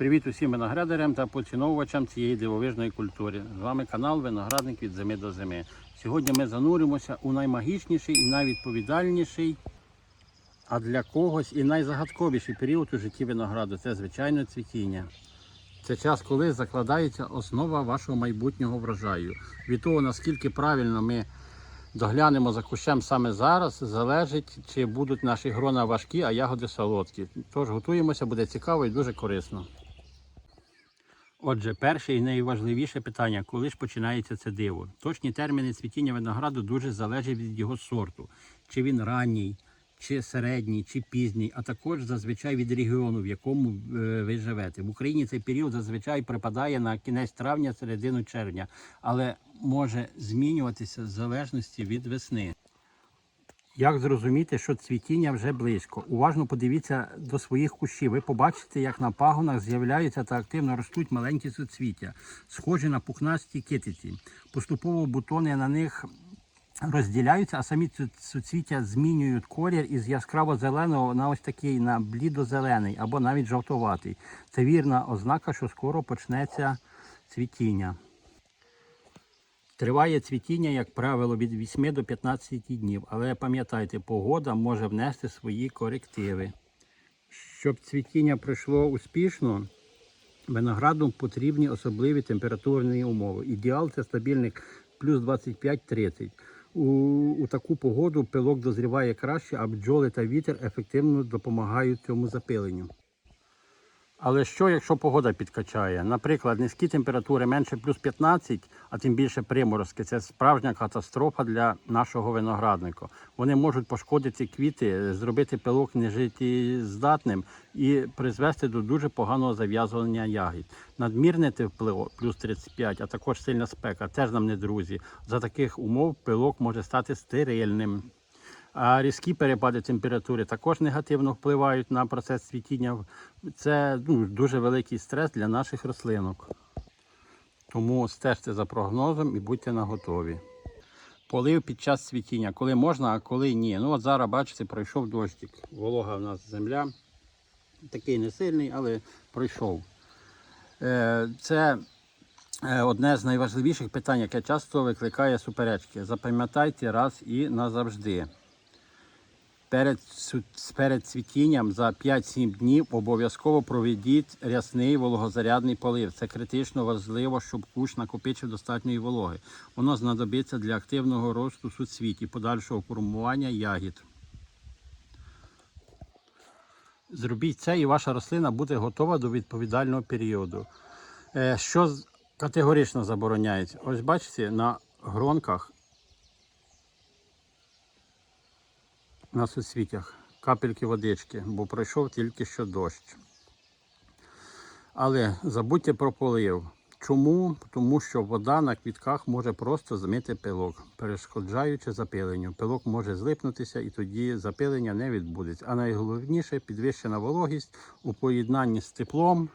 Привіт усім виноградарям та поціновувачам цієї дивовижної культури. З вами канал Виноградник від зими до зими. Сьогодні ми зануримося у наймагічніший і найвідповідальніший, а для когось і найзагадковіший період у житті винограду це звичайно цвітіння. Це час, коли закладається основа вашого майбутнього врожаю. Від того, наскільки правильно ми доглянемо за кущем саме зараз, залежить, чи будуть наші грона важкі, а ягоди солодкі. Тож готуємося, буде цікаво і дуже корисно. Отже, перше і найважливіше питання, коли ж починається це диво. Точні терміни цвітіння винограду дуже залежать від його сорту, чи він ранній, чи середній, чи пізній, а також зазвичай від регіону, в якому е, ви живете. В Україні цей період зазвичай припадає на кінець травня, середину червня, але може змінюватися в залежності від весни. Як зрозуміти, що цвітіння вже близько? Уважно подивіться до своїх кущів. Ви побачите, як на пагонах з'являються та активно ростуть маленькі суцвіття, схожі на пухнасті китиці. Поступово бутони на них розділяються, а самі суцвіття змінюють колір із яскраво зеленого на ось такий на блідо-зелений або навіть жовтоватий. Це вірна ознака, що скоро почнеться цвітіння. Триває цвітіння, як правило, від 8 до 15 днів, але пам'ятайте, погода може внести свої корективи. Щоб цвітіння пройшло успішно, винограду потрібні особливі температурні умови. Ідеал це стабільних плюс 25-30. У, у таку погоду пилок дозріває краще, а бджоли та вітер ефективно допомагають цьому запиленню. Але що, якщо погода підкачає? Наприклад, низькі температури менше плюс 15, а тим більше приморозки це справжня катастрофа для нашого виноградника. Вони можуть пошкодити квіти, зробити пилок нежиттєздатним і призвести до дуже поганого зав'язування ягід. Надмірне тепло плюс 35, а також сильна спека теж нам не друзі. За таких умов пилок може стати стерильним. А різкі перепади температури також негативно впливають на процес цвітіння. Це ну, дуже великий стрес для наших рослинок. Тому стежте за прогнозом і будьте наготові. Полив під час цвітіння, коли можна, а коли ні. Ну от зараз, бачите, пройшов дощик. Волога в нас земля. Такий не сильний, але пройшов. Е, Це е, одне з найважливіших питань, яке часто викликає суперечки. Запам'ятайте раз і назавжди. Перед, перед цвітінням за 5-7 днів обов'язково проведіть рясний вологозарядний полив. Це критично важливо, щоб кущ накопичив достатньої вологи. Воно знадобиться для активного росту суцвіт і подальшого формування ягід. Зробіть це і ваша рослина буде готова до відповідального періоду. Е, Що категорично забороняється? Ось бачите, на гронках на суцвітях капельки водички, бо пройшов тільки що дощ. Але забудьте про полив. Чому? Тому що вода на квітках може просто змити пилок, перешкоджаючи запиленню. Пилок може злипнутися і тоді запилення не відбудеться. А найголовніше підвищена вологість у поєднанні з теплом.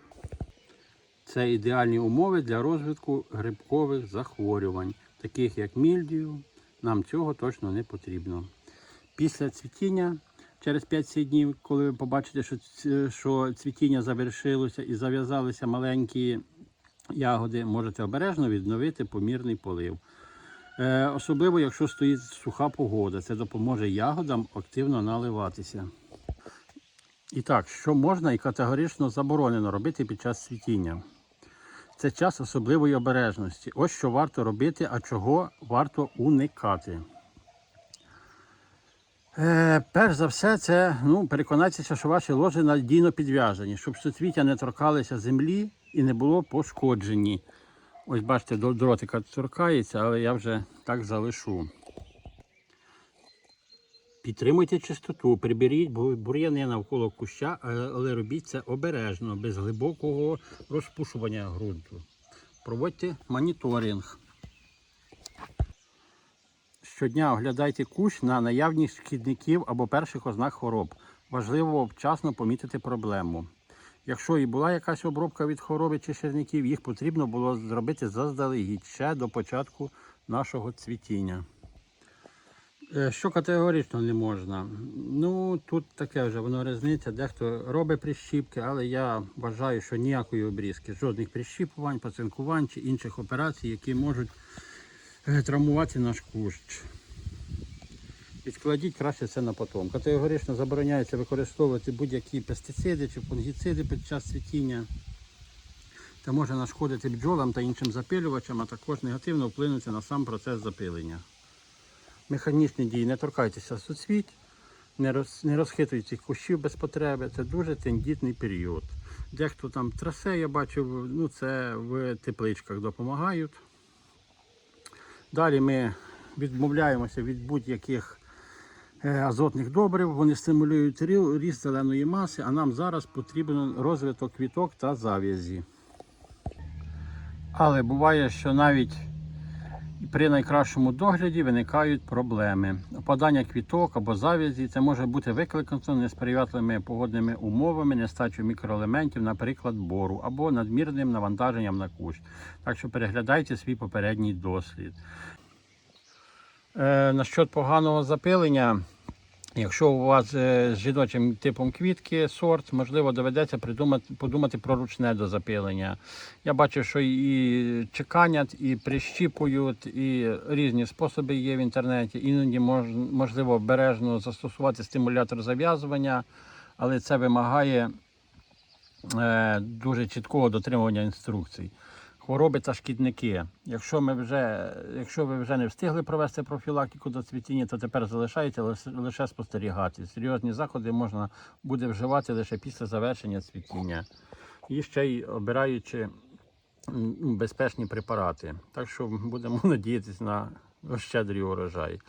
Це ідеальні умови для розвитку грибкових захворювань, таких як мільдію. Нам цього точно не потрібно. Після цвітіння, через 5-7 днів, коли ви побачите, що, що цвітіння завершилося і зав'язалися маленькі ягоди, можете обережно відновити помірний полив. Е, особливо, якщо стоїть суха погода, це допоможе ягодам активно наливатися. І так, що можна і категорично заборонено робити під час цвітіння? Це час особливої обережності. Ось що варто робити, а чого варто уникати. Е, перш за все, це ну, переконатися, що ваші ложі надійно підв'язані, щоб суцвіття не торкалися землі і не було пошкоджені. Ось бачите, дротика торкається, але я вже так залишу. Підтримуйте чистоту, приберіть бур'яни навколо куща, але робіть це обережно, без глибокого розпушування ґрунту. Проводьте моніторинг. Щодня оглядайте кущ на наявність шкідників або перших ознак хвороб. Важливо вчасно помітити проблему. Якщо і була якась обробка від хвороби чи шкідників, їх потрібно було зробити заздалегідь ще до початку нашого цвітіння. Е, Що категорично не можна? Ну тут таке вже воно різниця. Дехто робить прищіпки, але я вважаю, що ніякої обрізки, жодних прищіпувань, пацинкувань чи інших операцій, які можуть травмувати наш кущ. Відкладіть краще це на потом. Категорично забороняється використовувати будь-які пестициди чи фунгіциди під час цвітіння. Це може нашкодити бджолам та іншим запилювачам, а також негативно вплинути на сам процес запилення. Механічні дії, не торкайтеся суцвіть, не, роз, не розхитуйте кущів без потреби. Це дуже тендітний період. Дехто там трасе, я бачив, ну це в тепличках допомагають. Далі ми відмовляємося від будь-яких е, азотних добрив, вони стимулюють ріст зеленої маси, а нам зараз потрібен розвиток квіток та зав'язі. Але буває, що навіть при найкращому догляді виникають проблеми. Опадання квіток або завязі це може бути викликано несприятливими погодними умовами, нестачею мікроелементів, наприклад, бору, або надмірним навантаженням на кущ. Так що переглядайте свій попередній дослід. Е, насчет поганого запилення. Якщо у вас е, з жіночим типом квітки сорт, можливо, доведеться придумати, подумати про ручне дозапилення. Я бачу, що і чеканять, і прищіпують, і різні способи є в інтернеті. Іноді мож, можливо обережно застосувати стимулятор зав'язування, але це вимагає е, дуже чіткого дотримування інструкцій. Хвороби та шкідники. Якщо, ми вже, якщо ви вже не встигли провести профілактику до цвітіння, то тепер залишається лише, спостерігати. Серйозні заходи можна буде вживати лише після завершення цвітіння. І ще й обираючи безпечні препарати. Так що будемо надіятися на щедрий урожай.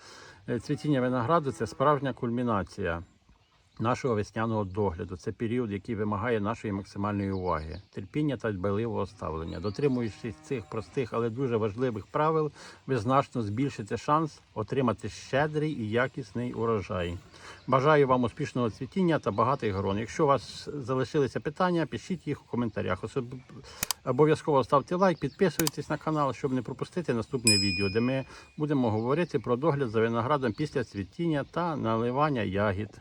Е, Цвітіння винограду це справжня кульмінація нашого весняного догляду. Це період, який вимагає нашої максимальної уваги, терпіння та дбайливого ставлення. Дотримуючись цих простих, але дуже важливих правил, ви значно збільшите шанс отримати щедрий і якісний урожай. Бажаю вам успішного цвітіння та багатих грон. Якщо у вас залишилися питання, пишіть їх у коментарях. Особ... Обов'язково ставте лайк, підписуйтесь на канал, щоб не пропустити наступне відео, де ми будемо говорити про догляд за виноградом після цвітіння та наливання ягід.